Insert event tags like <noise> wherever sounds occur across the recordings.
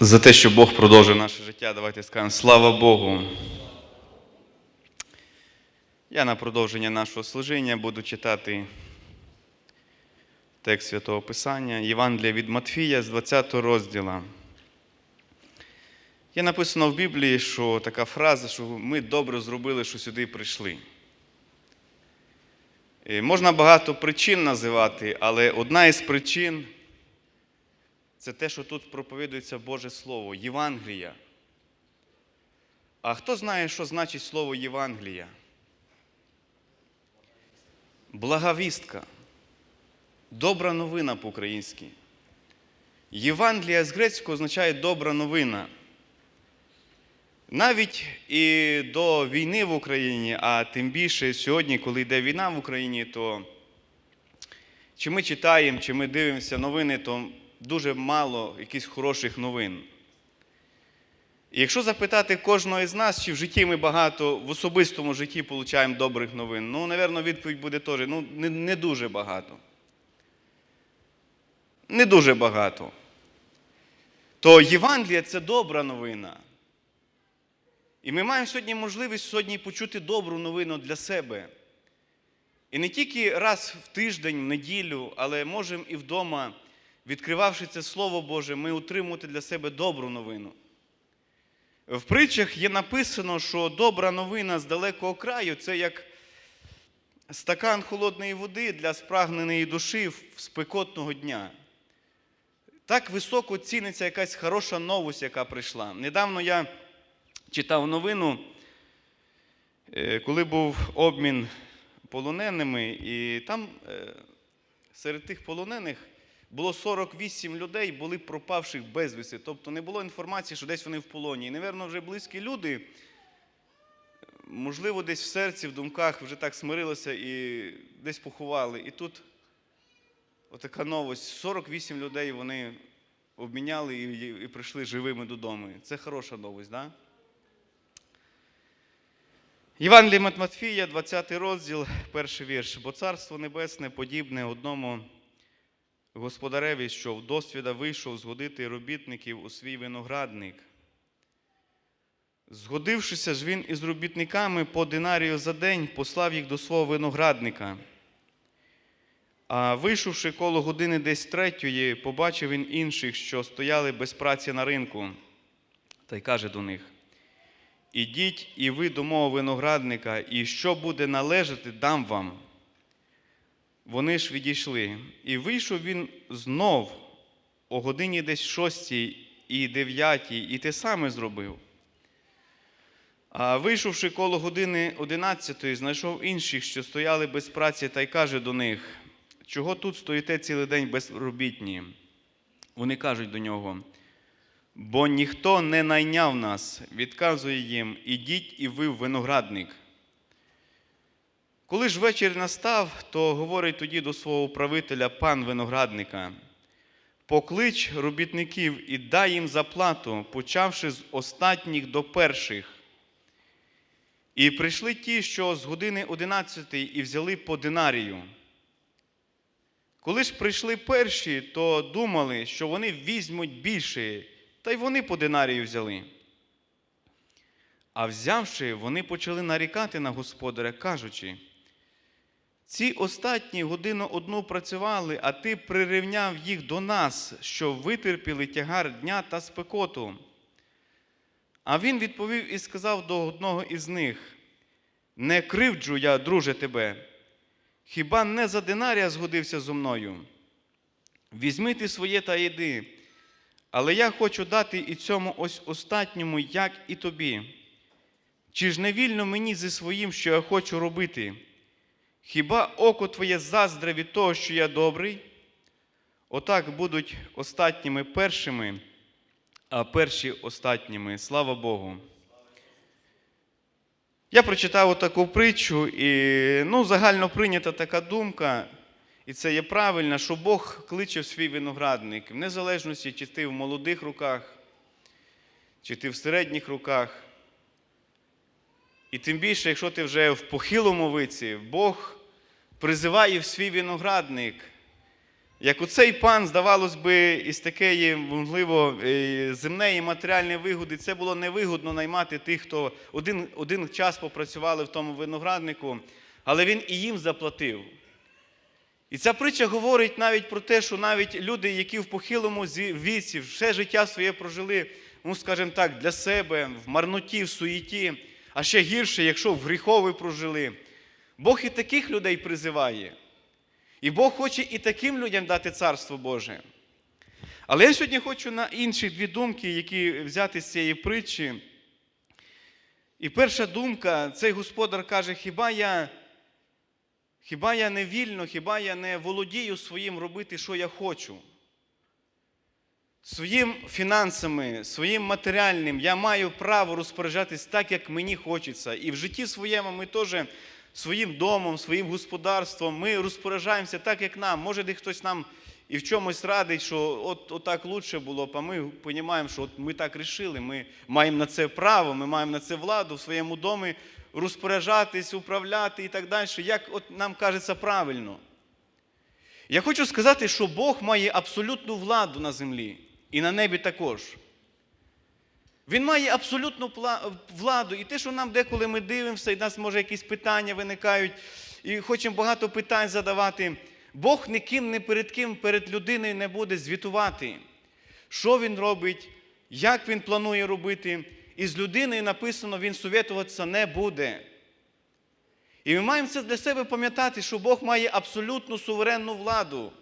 За те, що Бог продовжив наше життя, давайте скажемо слава Богу. Я на продовження нашого служіння буду читати текст Святого Писання, Євангелія від Матфія з 20 розділа. Є написано в Біблії, що така фраза, що ми добре зробили, що сюди прийшли. Е, Можна багато причин називати, але одна із причин це те, що тут проповідується Боже Слово, Євангелія. А хто знає, що значить слово Євангелія? Благовістка. Добра новина по-українськи. Євангелія з грецького означає добра новина. Навіть і до війни в Україні, а тим більше сьогодні, коли йде війна в Україні, то чи ми читаємо, чи ми дивимося новини, то дуже мало якихось хороших новин. І якщо запитати кожного із нас, чи в житті ми багато в особистому житті отримуємо добрих новин, ну, напевно, відповідь буде теж ну, не, не дуже багато. Не дуже багато. То Євангелія це добра новина. І ми маємо сьогодні можливість сьогодні почути добру новину для себе. І не тільки раз в тиждень, в неділю, але можемо і вдома, відкривавши це Слово Боже, ми утримувати для себе добру новину. В притчах є написано, що добра новина з далекого краю це як стакан холодної води для спрагненої душі в спекотного дня. Так високо ціниться якась хороша новость, яка прийшла. Недавно я читав новину, е, коли був обмін полоненими, і там е, серед тих полонених було 48 людей, були пропавших безвісти. Тобто не було інформації, що десь вони в полоні. І, напевно, вже близькі люди, можливо, десь в серці, в думках вже так смирилися і десь поховали. І тут отака новость: 48 людей вони обміняли і, і прийшли живими додому. Це хороша новость, так? Да? Євангеліє Матфія, 20 розділ, перший вірш. Бо царство небесне подібне одному господареві, що в досвіда вийшов згодити робітників у свій виноградник. Згодившися ж він із робітниками по динарію за день, послав їх до свого виноградника. А вийшовши коло години десь третьої, побачив він інших, що стояли без праці на ринку, та й каже до них: Ідіть і ви до мого виноградника, і що буде належати, дам вам. Вони ж відійшли. І вийшов він знов о годині десь шостій і дев'ятій, і те саме зробив. А вийшовши коло години одинадцятої, знайшов інших, що стояли без праці, та й каже до них, чого тут стоїте цілий день безробітні? Вони кажуть до нього, бо ніхто не найняв нас, відказує їм, ідіть і ви в виноградник. Коли ж вечір настав, то говорить тоді до свого управителя пан виноградника, поклич робітників і дай їм заплату, почавши з останніх до перших. І прийшли ті, що з години одинадцятої, і взяли по динарію. Коли ж прийшли перші, то думали, що вони візьмуть більше, та й вони по динарію взяли. А взявши, вони почали нарікати на господаря, кажучи, ці остатні годину одну працювали, а ти прирівняв їх до нас, що витерпіли тягар дня та спекоту. А він відповів і сказав до одного із них: Не кривджу я, друже, тебе, хіба не за динарія згодився зо мною? Візьми ти своє та йди, але я хочу дати і цьому ось остатньому, як і тобі. Чи ж не вільно мені зі своїм, що я хочу робити? Хіба око твоє заздре від того, що я добрий? Отак будуть остатніми першими, а перші остатніми. Слава Богу. Я прочитав таку притчу, і ну, загально прийнята така думка, і це є правильно, що Бог кличе в свій виноградник, в незалежності, чи ти в молодих руках, чи ти в середніх руках. І тим більше, якщо ти вже в похилому віці, Бог призиває в свій виноградник, Як у цей пан, здавалось би, із такої, можливо, земної матеріальної вигоди, це було невигодно наймати тих, хто один, один час попрацювали в тому винограднику, але він і їм заплатив. І ця притча говорить навіть про те, що навіть люди, які в похилому віці, все життя своє прожили, ну, скажімо так, для себе, в марноті, в суєті, а ще гірше, якщо в гріхові прожили. Бог і таких людей призиває. І Бог хоче і таким людям дати Царство Боже. Але я сьогодні хочу на інші дві думки, які взяти з цієї притчі. І перша думка, цей господар каже, хіба я, хіба я не вільно, хіба я не володію своїм робити, що я хочу? Своїм фінансами, своїм матеріальним я маю право розпоряджатись так, як мені хочеться. І в житті своєму ми теж своїм домом, своїм господарством ми розпоряджаємося так, як нам. Може, де хтось нам і в чомусь радить, що от, от так лучше було б, а ми розуміємо, що от ми так рішили, ми маємо на це право, ми маємо на це владу в своєму домі розпоряджатись, управляти і так далі, як от нам кажеться правильно. Я хочу сказати, що Бог має абсолютну владу на землі і на небі також. Він має абсолютну владу. І те, що нам деколи ми дивимося, і в нас може якісь питання виникають, і хочемо багато питань задавати. Бог ніким, не перед ким, перед людиною не буде звітувати, що він робить, як він планує робити. І з людиною написано, він совєтуватися не буде. І ми маємо це для себе пам'ятати, що Бог має абсолютну суверенну владу.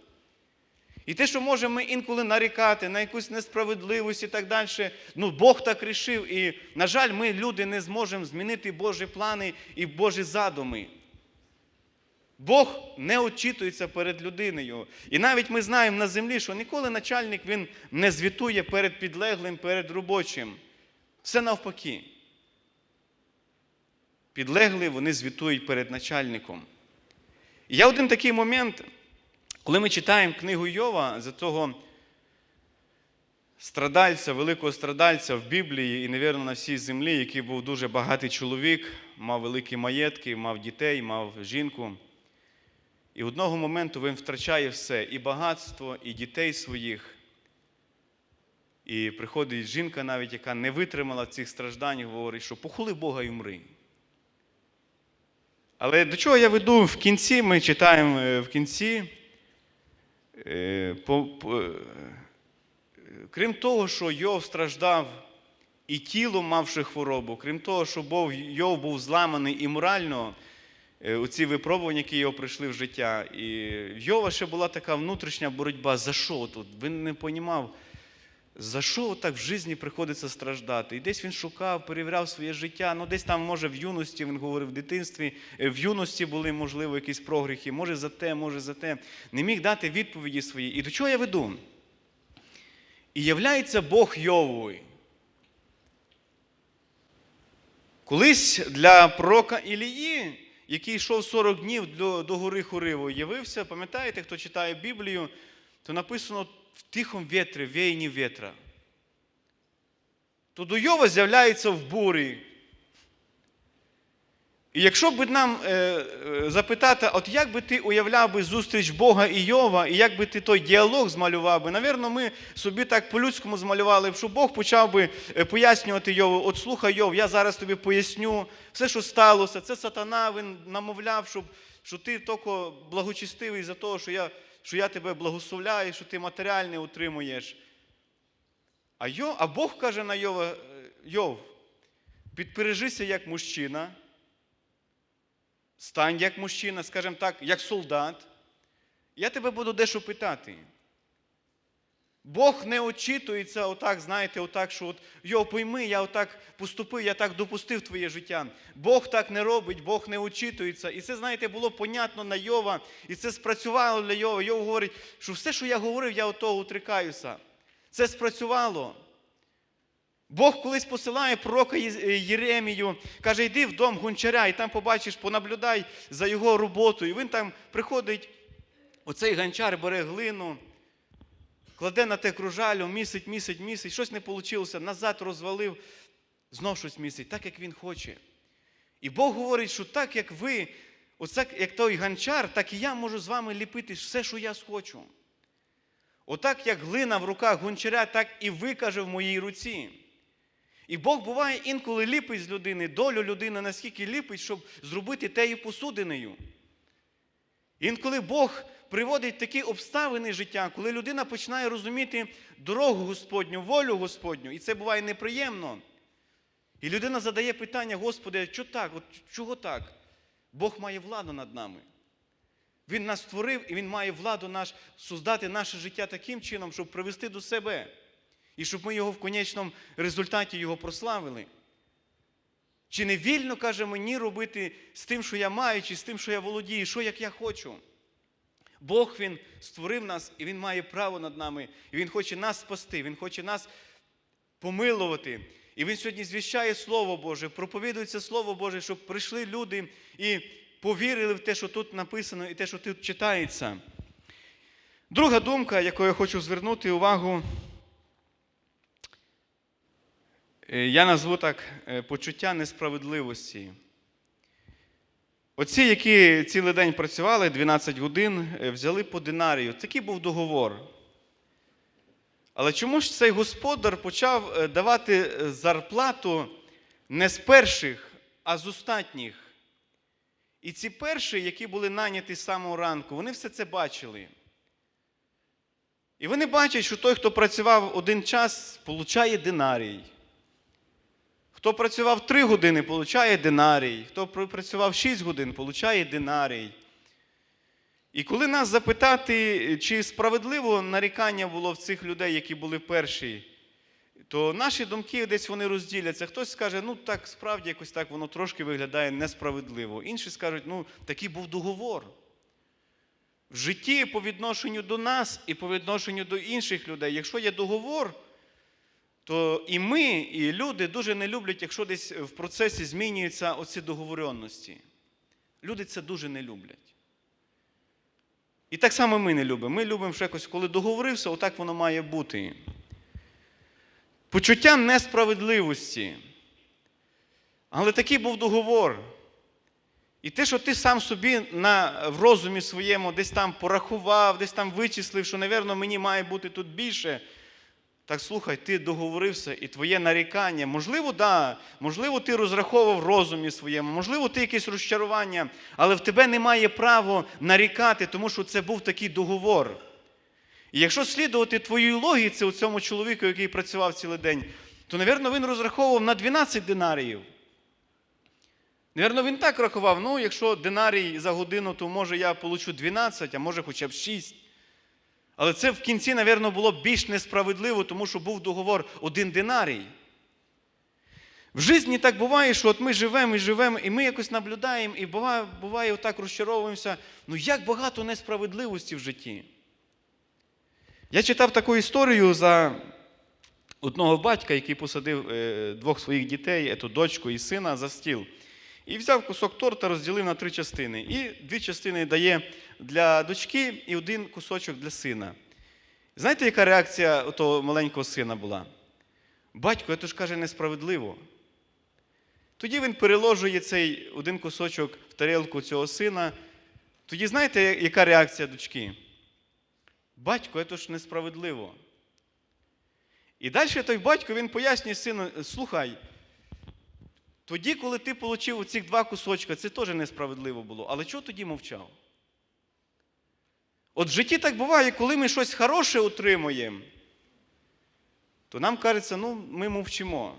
І те, що можемо ми інколи нарікати на якусь несправедливість і так далі, ну Бог так рішив. І, на жаль, ми, люди, не зможемо змінити Божі плани і Божі задуми. Бог не очитується перед людиною. І навіть ми знаємо на землі, що ніколи начальник він не звітує перед підлеглим, перед робочим. Все навпаки. Підлеглі вони звітують перед начальником. І є один такий момент, коли ми читаємо книгу Йова за того страдальця, великого страдальця в Біблії і, невірно, на всій землі, який був дуже багатий чоловік, мав великі маєтки, мав дітей, мав жінку. І одного моменту він втрачає все, і багатство, і дітей своїх. І приходить жінка, навіть, яка не витримала цих страждань, говорить, що похули Бога і умри. Але до чого я веду в кінці, ми читаємо е, в кінці. Е, е, Крім того, що Йов страждав і тілом мавши хворобу, крім того, що Йов був зламаний і морально, е, у ці випробування, які його прийшли в життя. І в Йова ще була така внутрішня боротьба. За що тут? Він не розумів, за що так в житті приходиться страждати? І десь він шукав, перевіряв своє життя. Ну, десь там, може, в юності, він говорив, в дитинстві, е, в юності були, можливо, якісь прогріхи, може за те, може за те. Не міг дати відповіді свої. І до чого я веду? І являється Бог Йововий. Колись для пророка Ілії, який йшов 40 днів до, до гори Хуриву, явився, пам'ятаєте, хто читає Біблію, то написано в тихому вітрі, веянні вітра. То до Йова з'являється в бурі. І якщо б нам е, е, запитати, от як би ти уявляв би зустріч Бога і Йова, і як би ти той діалог змалював би, навірно, ми собі так по-людському змалювали, б, що Бог почав би е, пояснювати Йову, от слухай Йов, я зараз тобі поясню, все, що сталося, це сатана, він намовляв, щоб, що ти тільки благочестивий за того, що я, що я тебе благословляю, що ти матеріальне утримуєш. А, Йов, а Бог каже на Йова, е, Йов, підпережися як мужчина, стань як мужчина, скажімо так, як солдат. Я тебе буду дещо питати. Бог не очитується отак, знаєте, отак, що от, йо, пойми, я отак поступив, я так допустив твоє життя. Бог так не робить, Бог не очитується. І це, знаєте, було понятно на Йова, і це спрацювало для Йова. Йов говорить, що все, що я говорив, я от того утрикаюся. Це спрацювало. Бог колись посилає пророка Єремію, каже, йди в дом гончаря, і там побачиш, понаблюдай за його роботою. І він там приходить, оцей гончар бере глину, кладе на те кружалю, місить, місить, місить, щось не вийшло, назад розвалив, знов щось місить, так як він хоче. І Бог говорить, що так як ви, оце як той гончар, так і я можу з вами ліпити все, що я схочу. Отак, як глина в руках гончаря, так і викаже в моїй руці. І Бог буває інколи ліпить з людини, долю людини наскільки ліпить, щоб зробити тею посудиною. Інколи Бог приводить такі обставини життя, коли людина починає розуміти дорогу Господню, волю Господню, і це буває неприємно. І людина задає питання, Господи, що так? От чого так? Бог має владу над нами. Він нас створив і Він має владу наш создати наше життя таким чином, щоб привести до себе. І щоб ми його в конечному результаті його прославили. Чи не вільно, каже мені, робити з тим, що я маю, чи з тим, що я володію, що як я хочу? Бог Він створив нас, і Він має право над нами, і Він хоче нас спасти, Він хоче нас помилувати. І Він сьогодні звіщає Слово Боже, проповідується Слово Боже, щоб прийшли люди і повірили в те, що тут написано, і те, що тут читається. Друга думка, яку я хочу звернути увагу, е, я назву так е, почуття несправедливості. Оці, які цілий день працювали 12 годин, е, взяли по динарію. Такий був договор. Але чому ж цей господар почав е, давати е, зарплату не з перших, а з остатніх? І ці перші, які були наняті з самого ранку, вони все це бачили. І вони бачать, що той, хто працював один час, получає динарій. Хто працював 3 години, получає динарій. Хто працював 6 годин, получає динарій. І коли нас запитати, чи справедливо нарікання було в цих людей, які були перші, то наші думки десь вони розділяться. Хтось скаже, ну так справді якось так воно трошки виглядає несправедливо. Інші скажуть, ну такий був договор. В житті по відношенню до нас і по відношенню до інших людей, якщо є договор, то і ми, і люди дуже не люблять, якщо десь в процесі змінюються оці договоренності. Люди це дуже не люблять. І так само ми не любимо. Ми любимо, що якось, коли договорився, отак воно має бути. Почуття несправедливості. Але такий був договор. І те, що ти сам собі на, в розумі своєму десь там порахував, десь там вичислив, що, напевно, мені має бути тут більше. Так слухай, ти договорився, і твоє нарікання, можливо, да, можливо, ти розраховував розумі своєму, можливо, ти якесь розчарування, але в тебе немає права нарікати, тому що це був такий договор. І якщо слідувати твоїй логіці у цьому чоловіку, який працював цілий день, то, напевно, він розраховував на 12 динаріїв. Навірно, він так рахував, ну, якщо динарій за годину, то може я получу 12, а може хоча б 6. Але це в кінці, напевно, було більш несправедливо, тому що був договор один динарій. В житті так буває, що от ми живемо і живемо, і ми якось наблюдаємо, і буває, буває отак розчаровуємося. Ну як багато несправедливості в житті. Я читав таку історію за одного батька, який посадив е, двох своїх дітей, ету дочку і сина, за стіл. І взяв кусок торта, розділив на три частини. І дві частини дає для дочки і один кусочок для сина. Знаєте, яка реакція того маленького сина була? Батько, це ж каже, несправедливо. Тоді він переложує цей один кусочок в тарілку цього сина. Тоді знаєте, яка реакція дочки? Батько, це ж несправедливо. І далі той батько він пояснює сину, слухай. Тоді, коли ти отримав оці два кусочка, це теж несправедливо було. Але чого тоді мовчав? От в житті так буває, коли ми щось хороше отримуємо, то нам кажеться, ну, ми мовчимо.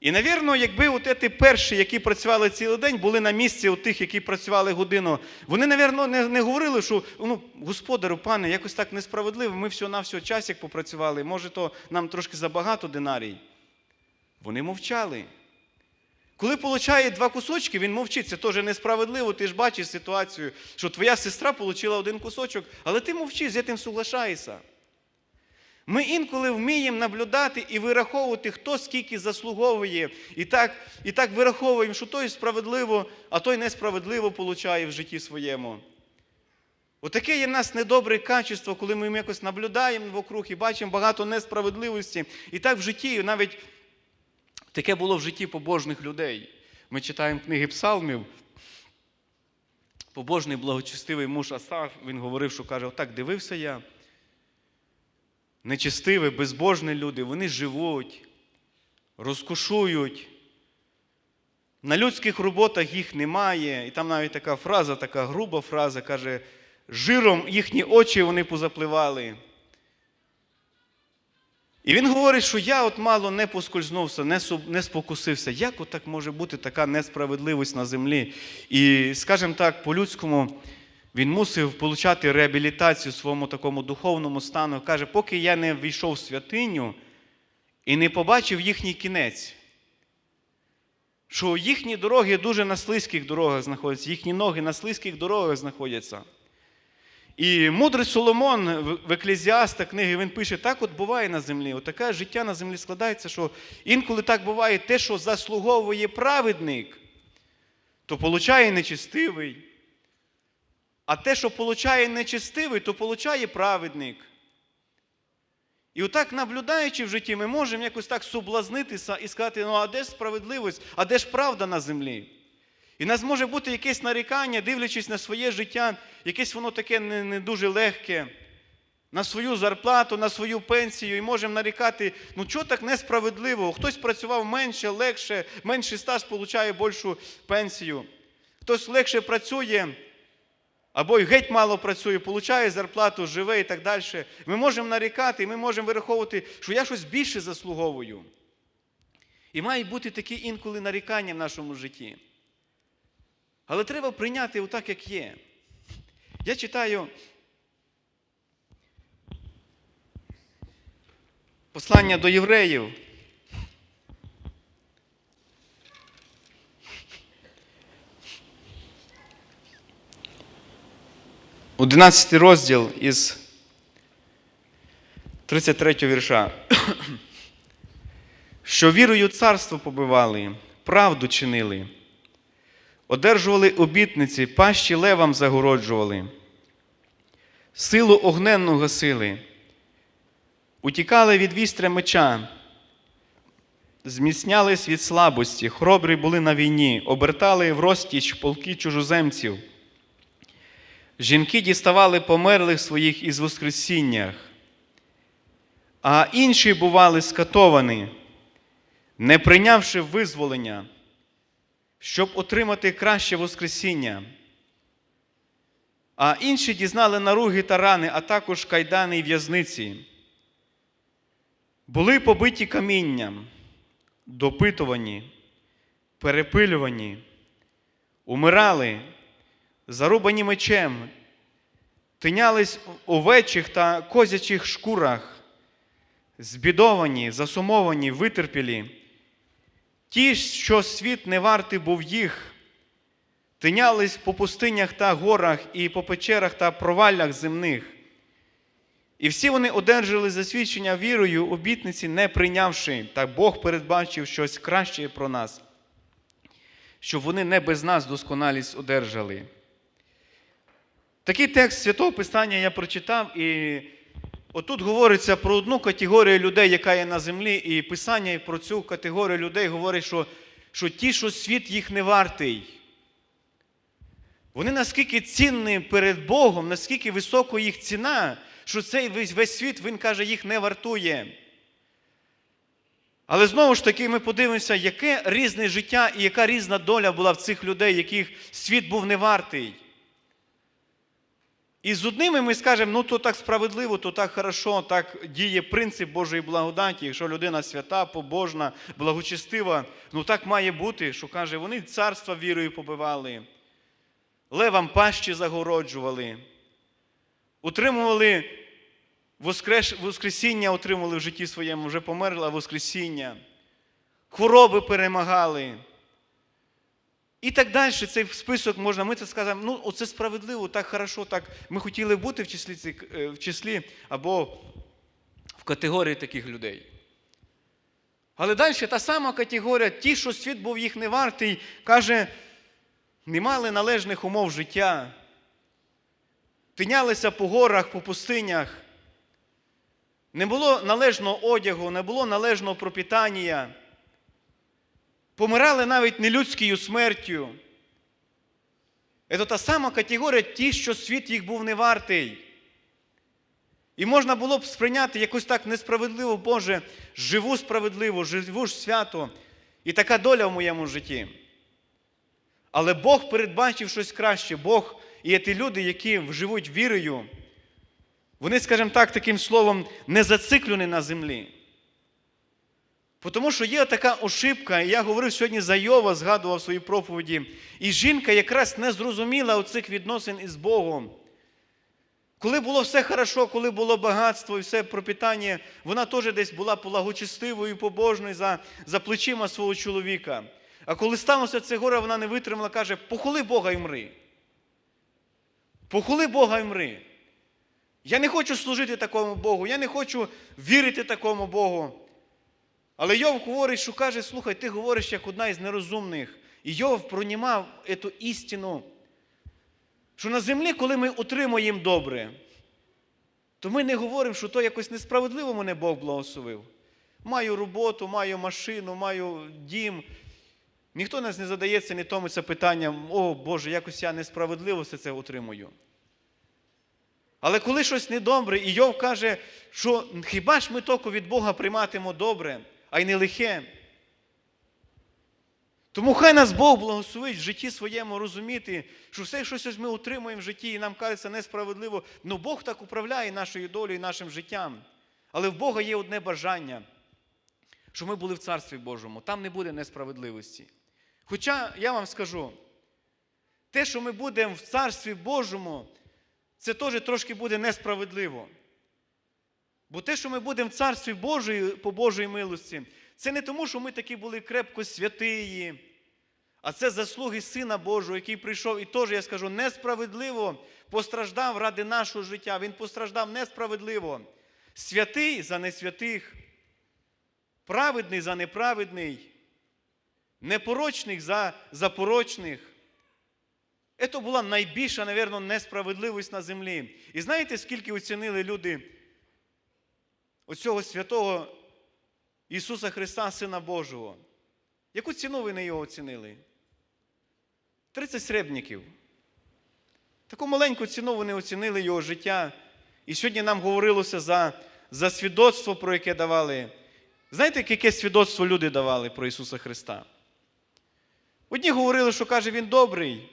І, навірно, якби от ті перші, які працювали цілий день, були на місці у тих, які працювали годину, вони, навірно, не, не говорили, що ну, господарю, пане, якось так несправедливо, ми всього на всього часик попрацювали, може, то нам трошки забагато динарій. Вони мовчали. Коли получає два кусочки, він мовчить. Це теж несправедливо. Ти ж бачиш ситуацію, що твоя сестра отримала один кусочок, але ти мовчиш, з тим соглашаєшся. Ми інколи вміємо наблюдати і вираховувати, хто скільки заслуговує. І так і так вираховуємо, що той справедливо, а той несправедливо получає в житті своєму. Отаке є в нас недобре качество, коли ми якось наблюдаємо вокруг і бачимо багато несправедливості. І так в житті навіть. Таке було в житті побожних людей. Ми читаємо книги псалмів. Побожний благочестивий муж Асаф, він говорив, що каже, отак дивився я, нечестиві, безбожні люди, вони живуть, розкошують. На людських роботах їх немає. І там навіть така фраза, така груба фраза, каже, жиром їхні очі вони позапливали. І він говорить, що я от мало не поскользнувся, не, не спокусився. Як от може бути така несправедливість на землі? І, скажімо так, по-людському він мусив получати реабілітацію своєму такому духовному стану. Каже, поки я не війшов в святиню і не побачив їхній кінець, що їхні дороги дуже на слизьких дорогах знаходяться, їхні ноги на слизьких дорогах знаходяться. І мудрий Соломон в Еклезіаста книги він пише, так от буває на землі. От таке життя на землі складається, що інколи так буває те, що заслуговує праведник, то получає нечестивий. А те, що получає нечестивий, то получає праведник. І отак, наблюдаючи в житті, ми можемо якось так соблазнитися і сказати, ну а де ж справедливість, а де ж правда на землі? І нас може бути якесь нарікання, дивлячись на своє життя, якесь воно таке не, не дуже легке, на свою зарплату, на свою пенсію, і можемо нарікати, ну чого так несправедливо? Хтось працював менше, легше, менший стаж получає більшу пенсію. Хтось легше працює, або й геть мало працює, получає зарплату, живе і так далі. Ми можемо нарікати, і ми можемо вираховувати, що я щось більше заслуговую. І мають бути такі інколи нарікання в нашому житті. Але треба прийняти отак, як є. Я читаю послання до євреїв. Одинадцятий розділ із 33 вірша. Що вірою царство побивали, правду чинили, одержували обітниці, пащі левам загороджували, силу огненну гасили, утікали від вістря меча, зміцнялись від слабості, хоробрі були на війні, обертали в розтіч полки чужоземців. Жінки діставали померлих своїх із воскресіннях, а інші бували скатовані, не прийнявши визволення, щоб отримати краще Воскресіння. А інші дізнали наруги та рани, а також кайдани і в'язниці. Були побиті камінням, допитувані, перепилювані, умирали, зарубані мечем, тинялись у овечих та козячих шкурах, збідовані, засумовані, витерпілі. Ті, що світ не вартий був їх, тинялись по пустинях та горах і по печерах та проваллях земних. І всі вони одержали засвідчення вірою, обітниці, не прийнявши, так Бог передбачив щось краще про нас, щоб вони не без нас досконалість одержали. Такий текст Святого Писання я прочитав, і отут говориться про одну категорію людей, яка є на землі, і Писання про цю категорію людей говорить, що, що ті, що світ їх не вартий. Вони наскільки цінні перед Богом, наскільки висока їх ціна, що цей весь, весь світ, він каже, їх не вартує. Але знову ж таки, ми подивимося, яке різне життя і яка різна доля була в цих людей, яких світ був не вартий. І з одними ми скажемо, ну то так справедливо, то так хорошо, так діє принцип Божої благодаті. Якщо людина свята, побожна, благочестива, ну так має бути, що каже, вони царства вірою побивали, левам пащі загороджували, утримували воскрес... Воскресіння, отримували в житті своєму, вже померла Воскресіння, хвороби перемагали. І так далі, цей список можна, ми це скажемо, ну оце справедливо, так хорошо, так ми хотіли бути в числі, е, в числі або в категорії таких людей. Але далі та сама категорія, ті, що світ був їх не вартий, каже, не мали належних умов життя, тинялися по горах, по пустинях, не було належного одягу, не було належного пропітання. Помирали навіть нелюдською смертю. Це та сама категорія ті, що світ їх був не вартий. І можна було б сприйняти якось так несправедливо, Боже, живу справедливо, живу ж свято, і така доля в моєму житті. Але Бог передбачив щось краще. Бог і ті люди, які живуть вірою, вони, скажімо так, таким словом, не зациклені на землі. Тому що є така ошибка, і я говорив сьогодні за Йова, згадував в своїй проповіді, і жінка якраз не зрозуміла оцих відносин із Богом. Коли було все хорошо, коли було багатство і все пропитання, вона теж десь була благочестивою, побожною за, за плечима свого чоловіка. А коли сталося це горе, вона не витримала, каже, похули Бога і мри. Похули Бога і мри. Я не хочу служити такому Богу, я не хочу вірити такому Богу. Але Йов говорить, що каже, слухай, ти говориш як одна із нерозумних. І Йов пронімав цю істину, що на землі, коли ми отримуємо добре, то ми не говоримо, що то якось несправедливо мене Бог благословив. Маю роботу, маю машину, маю дім. Ніхто нас не задається, не томиться питанням, о Боже, якось я несправедливо все це отримую. Але коли щось недобре, і Йов каже, що хіба ж ми тільки від Бога прийматимо добре, а й не лихе. Тому хай нас Бог благословить в житті своєму розуміти, що все, що щось ми отримуємо в житті, і нам кажеться несправедливо, ну Бог так управляє нашою долею і нашим життям. Але в Бога є одне бажання, щоб ми були в Царстві Божому, там не буде несправедливості. Хоча я вам скажу, те, що ми будемо в Царстві Божому, це теж трошки буде несправедливо. Бо те, що ми будемо в Царстві Божої, по Божої милості, це не тому, що ми такі були крепко святиї, а це заслуги Сина Божого, який прийшов і теж, я скажу, несправедливо постраждав ради нашого життя. Він постраждав несправедливо. Святий за несвятих, праведний за неправедний, непорочних за, за порочних. Це була найбільша, мабуть, несправедливість на землі. І знаєте, скільки оцінили люди оцього святого Ісуса Христа, Сина Божого? Яку ціну ви на його оцінили? 30 сребників. Таку маленьку ціну вони оцінили його життя. І сьогодні нам говорилося за, за свідоцтво, про яке давали. Знаєте, яке свідоцтво люди давали про Ісуса Христа? Одні говорили, що каже, Він добрий.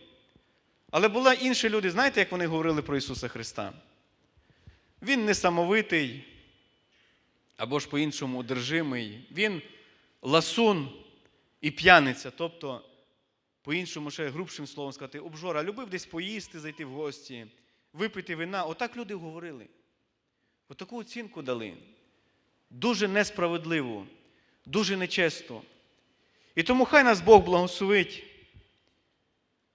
Але були інші люди, знаєте, як вони говорили про Ісуса Христа? Він несамовитий, або ж по-іншому одержимий. Він ласун і п'яниця, тобто, по-іншому, ще грубшим словом сказати, обжора, любив десь поїсти, зайти в гості, випити вина. Отак люди говорили. Отаку оцінку дали. Дуже несправедливу, дуже нечесно. І тому хай нас Бог благословить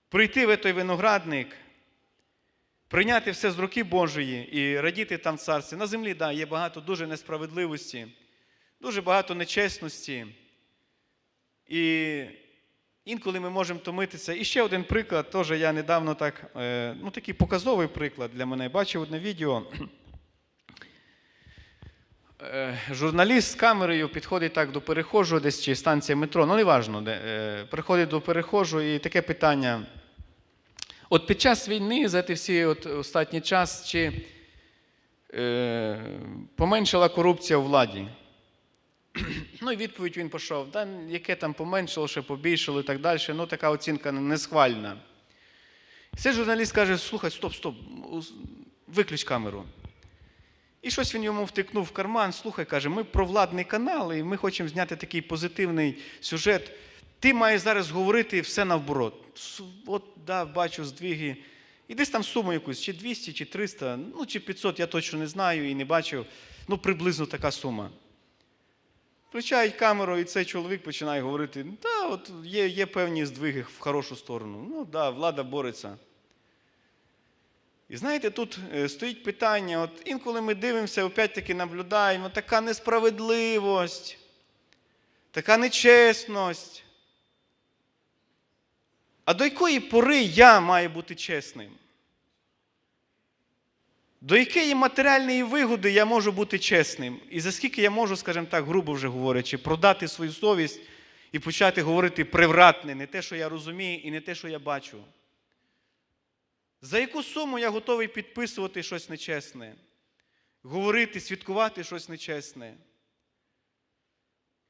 прийти в той виноградник, прийняти все з руки Божої і радіти там в царстві. На землі, да, є багато дуже несправедливості, дуже багато нечесності. І інколи ми можемо томитися. І ще один приклад, теж я недавно так, е, ну такий показовий приклад для мене. Бачив одне відео. Е, Журналіст з камерою підходить так до перехожого, десь чи станція метро, ну неважно, де, е, приходить до перехожого і таке питання. От під час війни, за ті всі от останній час, чи е, поменшила корупція у владі? <clears throat> Ну і відповідь він пішов, да, яке там поменшило, ще побільшало і так далі. Ну, така оцінка несхвальна. Цей журналіст каже: слухай, стоп, стоп, виключ камеру. І щось він йому втикнув в карман. Слухай, каже, ми провладний канал, і ми хочемо зняти такий позитивний сюжет. Ти маєш зараз говорити все навборот. От, да, бачу здвиги. І десь там суму якусь, чи 200, чи 300, ну чи 500, я точно не знаю і не бачив. Ну, приблизно така сума. Включають камеру, і цей чоловік починає говорити: да, от є, є певні здвиги в хорошу сторону. Ну, да, влада бореться. І знаєте, тут е, стоїть питання: от інколи ми дивимося, опять-таки наблюдаємо, така несправедливість, така нечесність. А до якої пори я маю бути чесним? До якої матеріальної вигоди я можу бути чесним? І за скільки я можу, скажімо так, грубо вже говорячи, продати свою совість і почати говорити привратне, не те, що я розумію, і не те, що я бачу. За яку суму я готовий підписувати щось нечесне? говорити, свідкувати щось нечесне.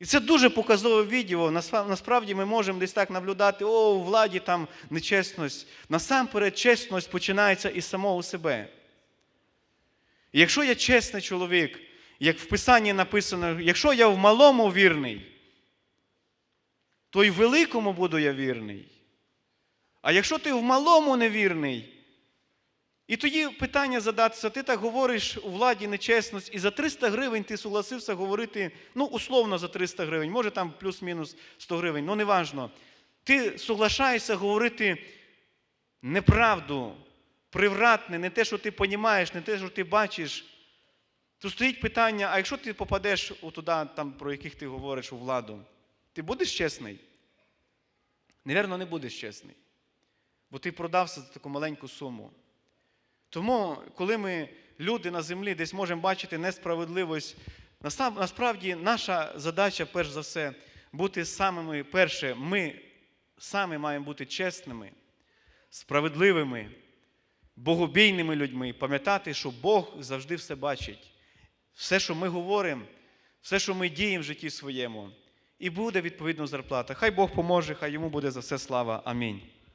І це дуже показове відео. Насправ- Насправді ми можемо десь так наблюдати, о, у владі там нечесність. Насамперед, чесність починається із самого себе. Якщо я чесний чоловік, як в Писанні написано, якщо я в малому вірний, то й в великому буду я вірний. А якщо ти в малому невірний, і тоді питання задатися, ти так говориш у владі нечесність, і за 300 гривень ти согласився говорити, ну, условно за 300 гривень, може там плюс-мінус 100 гривень, ну неважно. Ти соглашаєшся говорити неправду, привратне, не те, що ти понімаєш, не те, що ти бачиш. То стоїть питання, а якщо ти попадеш у туди, там, про яких ти говориш у владу, ти будеш чесний? Невірно, не будеш чесний. Бо ти продався за таку маленьку суму. Тому, коли ми, люди на землі, десь можемо бачити несправедливість, насправді наша задача, перш за все, бути самими, перше, ми самі маємо бути чесними, справедливими, богобійними людьми, пам'ятати, що Бог завжди все бачить. Все, що ми говоримо, все, що ми діємо в житті своєму, і буде відповідно зарплата. Хай Бог поможе, хай йому буде за все слава. Амінь.